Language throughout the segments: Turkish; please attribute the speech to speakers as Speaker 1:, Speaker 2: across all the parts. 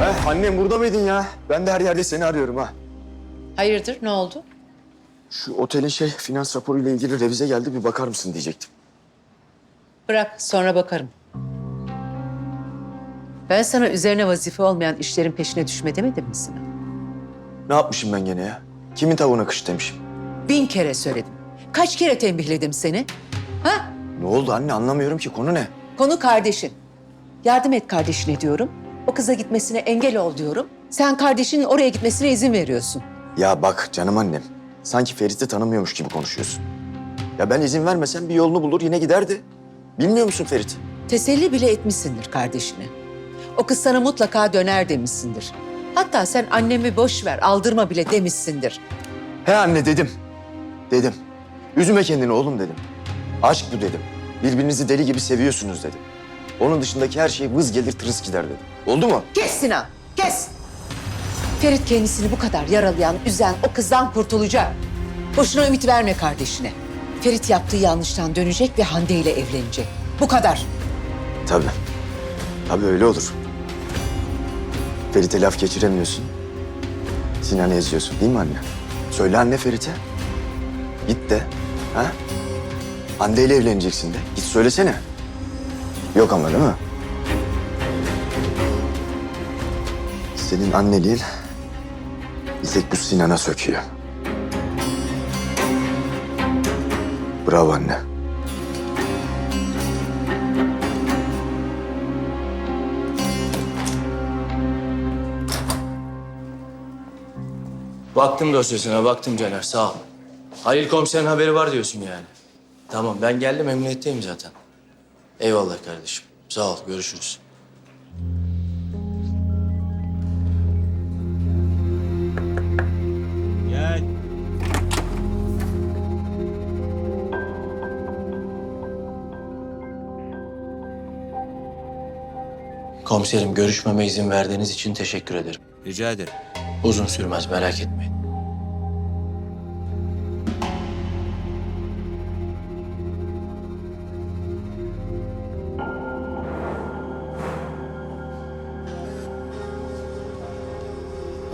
Speaker 1: Eh, annem burada mıydın ya? Ben de her yerde seni arıyorum ha.
Speaker 2: Hayırdır ne oldu?
Speaker 1: Şu otelin şey finans raporuyla ilgili revize geldi bir bakar mısın diyecektim.
Speaker 2: Bırak sonra bakarım. Ben sana üzerine vazife olmayan işlerin peşine düşme demedim mi Sinan?
Speaker 1: Ne yapmışım ben gene ya? Kimin tavuğuna kış demişim?
Speaker 2: Bin kere söyledim. Kaç kere tembihledim seni? Ha?
Speaker 1: Ne oldu anne anlamıyorum ki konu ne?
Speaker 2: Konu kardeşin. Yardım et kardeşine diyorum. O kıza gitmesine engel ol diyorum. Sen kardeşinin oraya gitmesine izin veriyorsun.
Speaker 1: Ya bak canım annem. Sanki Ferit'i tanımıyormuş gibi konuşuyorsun. Ya ben izin vermesem bir yolunu bulur yine giderdi. Bilmiyor musun Ferit?
Speaker 2: Teselli bile etmişsindir kardeşine. O kız sana mutlaka döner demişsindir. Hatta sen annemi boş ver, aldırma bile demişsindir.
Speaker 1: He anne dedim. Dedim. Üzüme kendini oğlum dedim. Aşk bu dedim. Birbirinizi deli gibi seviyorsunuz dedim. Onun dışındaki her şey vız gelir tırıs gider dedim. Oldu mu?
Speaker 2: Kes Sinan, kes! Ferit kendisini bu kadar yaralayan, üzen o kızdan kurtulacak. Boşuna ümit verme kardeşine. Ferit yaptığı yanlıştan dönecek ve Hande ile evlenecek. Bu kadar.
Speaker 1: Tabii. Tabii öyle olur. Ferit'e laf geçiremiyorsun. Sinan'ı eziyorsun değil mi anne? Söyle anne Ferit'e. Git de. Ha? Hande ile evleneceksin de. Git söylesene. Yok ama değil mi? Senin anneliğin tek bu Sinan'a söküyor. Bravo anne.
Speaker 3: Baktım dosyasına, baktım Caner, sağ ol. Halil komiserin haberi var diyorsun yani. Tamam, ben geldim, emniyetteyim zaten. Eyvallah kardeşim, sağ ol, görüşürüz.
Speaker 4: Gel.
Speaker 3: Komiserim, görüşmeme izin verdiğiniz için teşekkür ederim.
Speaker 4: Rica ederim.
Speaker 3: Uzun sürmez, merak etmeyin.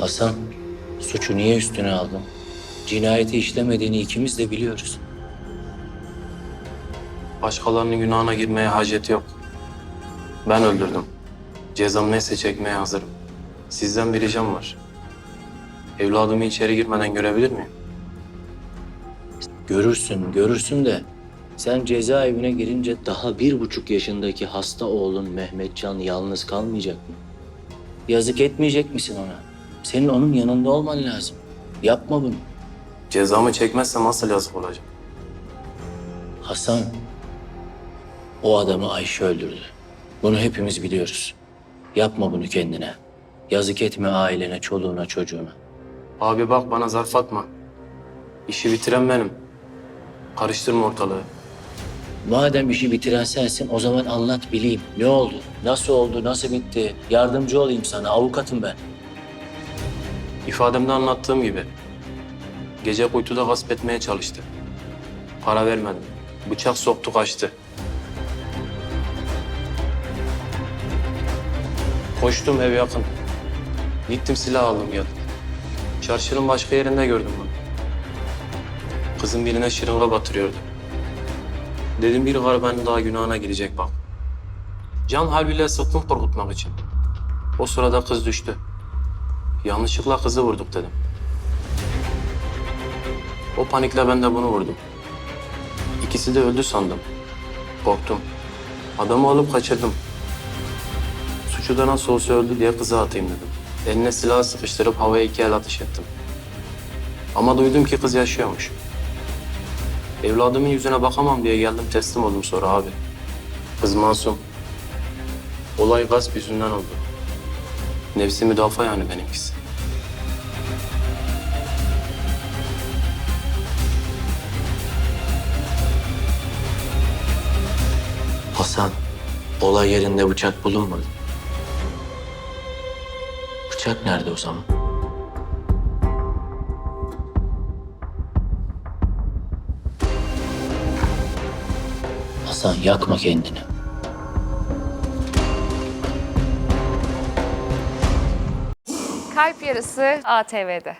Speaker 3: Hasan, suçu niye üstüne aldın? Cinayeti işlemediğini ikimiz de biliyoruz.
Speaker 5: Başkalarının günahına girmeye hacet yok. Ben öldürdüm. Cezam neyse çekmeye hazırım. Sizden bir ricam var. Evladımı içeri girmeden görebilir miyim?
Speaker 3: Görürsün, görürsün de sen cezaevine girince daha bir buçuk yaşındaki hasta oğlun Mehmetcan yalnız kalmayacak mı? Yazık etmeyecek misin ona? Senin onun yanında olman lazım. Yapma bunu.
Speaker 5: Cezamı çekmezsem asıl yazık olacak.
Speaker 3: Hasan, o adamı Ayşe öldürdü. Bunu hepimiz biliyoruz. Yapma bunu kendine. Yazık etme ailene, çoluğuna, çocuğuna.
Speaker 5: Abi bak bana zarf atma. İşi bitiren benim. Karıştırma ortalığı.
Speaker 3: Madem işi bitiren sensin o zaman anlat bileyim. Ne oldu? Nasıl oldu? Nasıl bitti? Yardımcı olayım sana. Avukatım ben.
Speaker 5: İfademde anlattığım gibi. Gece kuytuda gasp etmeye çalıştı. Para vermedim. Bıçak soktu kaçtı. Koştum ev yakın. Gittim silah aldım geldim. Çarşının başka yerinde gördüm bunu. Kızın birine şırınga batırıyordu. Dedim bir garibenin daha günahına girecek bak. Can harbiyle sıktım korkutmak için. O sırada kız düştü. Yanlışlıkla kızı vurduk dedim. O panikle ben de bunu vurdum. İkisi de öldü sandım. Korktum. Adamı alıp kaçırdım. Suçu da nasıl olsa öldü diye kıza atayım dedim. Eline silah sıkıştırıp havaya iki el atış ettim. Ama duydum ki kız yaşıyormuş. Evladımın yüzüne bakamam diye geldim teslim oldum sonra abi. Kız masum. Olay gasp yüzünden oldu. Nefsi müdafaa yani benimkisi.
Speaker 3: Hasan, olay yerinde bıçak bulunmadı. Bıçak nerede o zaman? Hasan yakma kendini.
Speaker 4: Kalp Yarısı ATV'de.